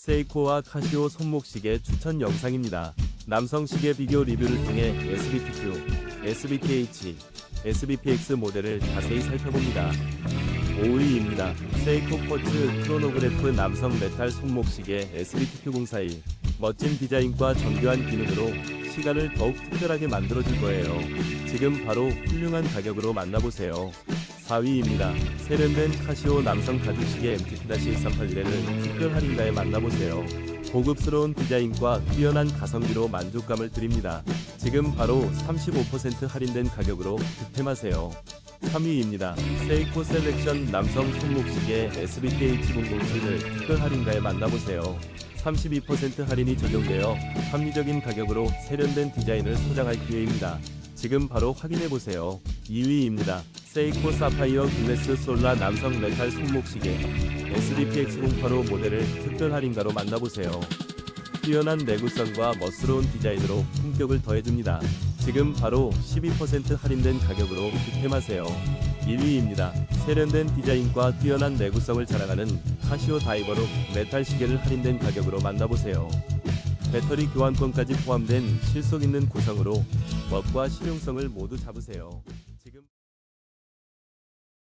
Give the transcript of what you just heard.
세이코와 카시오 손목시계 추천 영상입니다. 남성 시계 비교 리뷰를 통해 SBTQ, SBTH, SBPX 모델을 자세히 살펴봅니다. 5위입니다. 세이코 쿼츠 크로노그래프 남성 메탈 손목시계 SBTQ041 멋진 디자인과 정교한 기능으로 시간을 더욱 특별하게 만들어줄 거예요. 지금 바로 훌륭한 가격으로 만나보세요. 4위입니다. 세련된 카시오 남성 가죽시계 MT-1381을 특별 할인가에 만나보세요. 고급스러운 디자인과 뛰어난 가성비로 만족감을 드립니다. 지금 바로 35% 할인된 가격으로 득템하세요. 3위입니다. 세이코 셀렉션 남성 손목시계 SBTH007을 특별 할인가에 만나보세요. 32% 할인이 적용되어 합리적인 가격으로 세련된 디자인을 소장할 기회입니다. 지금 바로 확인해보세요. 2위입니다. 세이코 사파이어 글래스 솔라 남성 메탈 손목시계 SDPX085 모델을 특별 할인가로 만나보세요. 뛰어난 내구성과 멋스러운 디자인으로 품격을 더해줍니다. 지금 바로 12% 할인된 가격으로 득템하세요. 1위입니다. 세련된 디자인과 뛰어난 내구성을 자랑하는 카시오 다이버룩 메탈 시계를 할인된 가격으로 만나보세요. 배터리 교환권까지 포함된 실속 있는 구성으로 멋과 실용성을 모두 잡으세요.